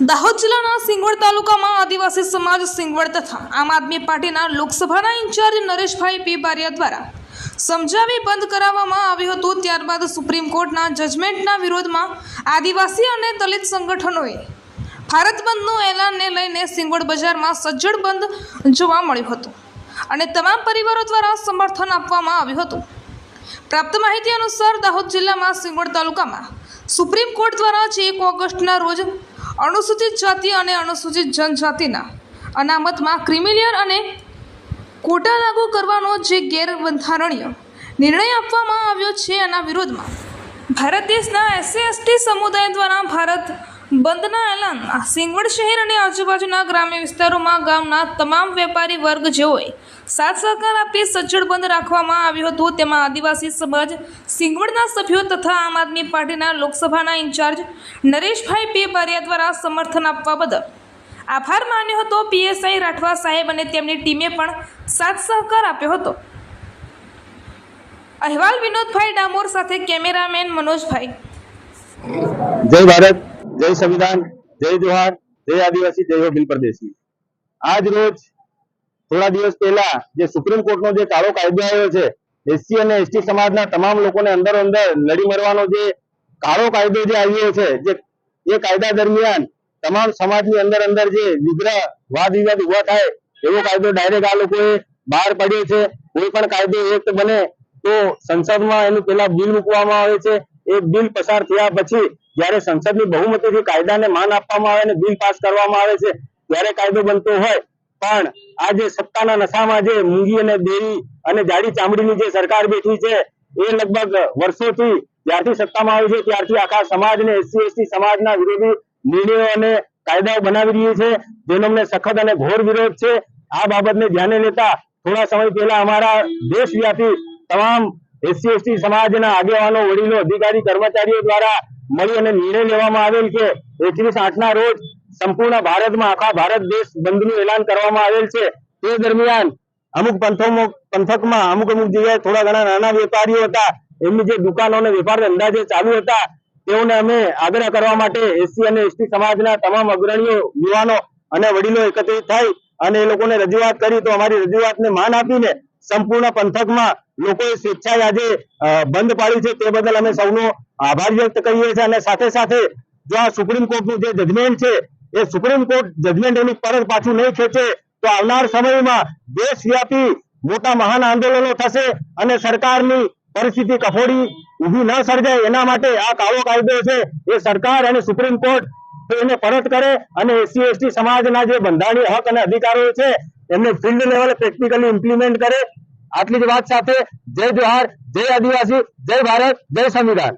દાહોદ જિલ્લાના સિંગવડ તાલુકામાં આદિવાસી સમાજ સિંગવડ તથા આમ આદમી પાર્ટીના લોકસભાના ઇન્ચાર્જ નરેશભાઈ પી બારિયા દ્વારા સમજાવી બંધ કરાવવામાં આવ્યું હતું. ત્યારબાદ સુપ્રીમ કોર્ટના જજમેન્ટના વિરોધમાં આદિવાસી અને દલિત સંગઠનોએ ભારત બંધનું એલાનને લઈને સિંગવડ બજારમાં સજ્જડ બંધ જોવા મળ્યું હતું અને તમામ પરિવારો દ્વારા સમર્થન આપવામાં આવ્યું હતું. પ્રાપ્ત માહિતી અનુસાર દાહોદ જિલ્લામાં સિંગવડ તાલુકામાં સુપ્રીમ કોર્ટ દ્વારા જે એક ઓગસ્ટના રોજ અનુસૂચિત જાતિ અને અનુસૂચિત જનજાતિના અનામતમાં ક્રિમિલિયર અને કોટા લાગુ કરવાનો જે ગેરબંધારણીય નિર્ણય આપવામાં આવ્યો છે એના વિરોધમાં ભારત દેશના એસસી, એસટી સમુદાય દ્વારા ભારત બંધના એલાન. સિંગવડ શહેર અને આજુબાજુના ગ્રામ્ય વિસ્તારોમાં ગામના તમામ વેપારી વર્ગ જેઓએ સાથ સહકાર આપી સજ્જડ બંધ રાખવામાં આવ્યું હતું. તેમાં આદિવાસી સમાજ, સિંગવડના સભ્યો તથા આમ આદમી પાર્ટીના લોકસભાના ઇન્ચાર્જ નરેશભાઈ પી બારિયા દ્વારા સમર્થન આપવા બદલ આભાર માન્યો હતો. પીએસઆઈ રાઠવા સાહેબ અને તેમની ટીમે પણ સાથ સહકાર આપ્યો હતો. અહેવાલ વિનોદભાઈ ડામોર સાથે કેમેરામેન મનોજભાઈ. જય ભારત. જય સંવિધાન, જય જોહાર, જય આદિવાસી, જય હો બિલ પરદેશી. આજ રોજ થોડા દિવસ પહેલા જે સુપ્રીમ કોર્ટનો જે કાળો કાયદો આવ્યો છે, એસસી અને એસટી સમાજના તમામ લોકોને અંદર અંદર લડી મરવાનો જે કાળો કાયદો જે આવ્યો છે, જે એ કાયદા દરમિયાન તમામ સમાજની અંદર અંદર જે વિગ્રહ, વાદ વિવાદ ઊભા થાય, એવો કાયદો ડાયરેક્ટ આ લોકોએ બહાર પાડ્યો છે. કોઈ પણ કાયદો એક્ટ બને તો સંસદમાં એનું પેલા બિલ મૂકવામાં આવે છે. એ બિલ પસાર થયા પછી જ્યારે સંસદની બહુમતીથી કાયદાને માન આપવામાં આવે અને બિલ પાસ કરવામાં આવે છે, ત્યારે કાયદો બનતો હોય. પણ આ જે સત્તાના નશામાં જે મૂંગી અને દેરી અને જાડી ચામડીની જે સરકાર બેઠી છે, એ લગભગ વર્ષોથી જ્યારથી સત્તામાં આવી છે, ત્યારથી આખા સમાજને, એસસી, એસટી સમાજના વિરોધી નિર્ણયો અને કાયદાઓ બનાવી રહી છે. જેનો અમને સખત અને ઘોર વિરોધ છે. આ બાબતને ધ્યાને લેતા થોડા સમય પહેલા અમારા દેશવ્યાપી તમામ એસસી, એસટી સમાજના આગેવાનો, વડીલો, અધિકારી, કર્મચારીઓ દ્વારા મળી અને નિર્ણય લેવામાં આવેલ કે એકવીસ આઠના રોજ સંપૂર્ણ ભારતમાં આખા ભારત દેશ બંધનું એલાન કરવામાં આવેલ છે. તે દરમિયાન અમુક પંથકમાં અમુક અમુક જગ્યાએ થોડા ઘણા નાના વેપારીઓ હતા. એમની જે દુકાનો અને વેપાર ધંધા જે ચાલુ હતા, તેઓને અમે આગ્રહ કરવા માટે એસસી અને એસટી સમાજના તમામ અગ્રણીઓ, યુવાનો અને વડીલો એકત્રિત થઈ અને એ લોકોને રજૂઆત કરી. તો અમારી રજૂઆતને માન આપીને સંપૂર્ણ પંથકમાં લોકોએ સ્વેચ્છાએ આજે બંધ પાડ્યું છે તે બદલ અમે સૌનો આભાર વ્યક્ત કરીએ છીએ અને સાથે સાથે જો આ સુપ્રીમ કોર્ટનું જે જજમેન્ટ છે, એ સુપ્રીમ કોર્ટ જજમેન્ટ એની પરત પાછું નહીં ખેંચે, તો આવનાર સમયમાં દેશવ્યાપી મોટા મહાન આંદોલનો થશે અને સરકારની પરિસ્થિતિ કફોડી ઊભી ન સર્જાય. એના માટે આ કાળો કાયદો છે, એ સરકાર અને સુપ્રીમ કોર્ટ એને પરત કરે અને એસસી, એસટી સમાજના જે બંધારણીય હક અને અધિકારો છે, એમને ફિલ્ડ લેવલે પ્રેક્ટિકલી ઇમ્પ્લિમેન્ટ કરે આટલી જ વાત સાથે જય જોહાર જય આદિવાસી જય ભારત જય સંવિધાન.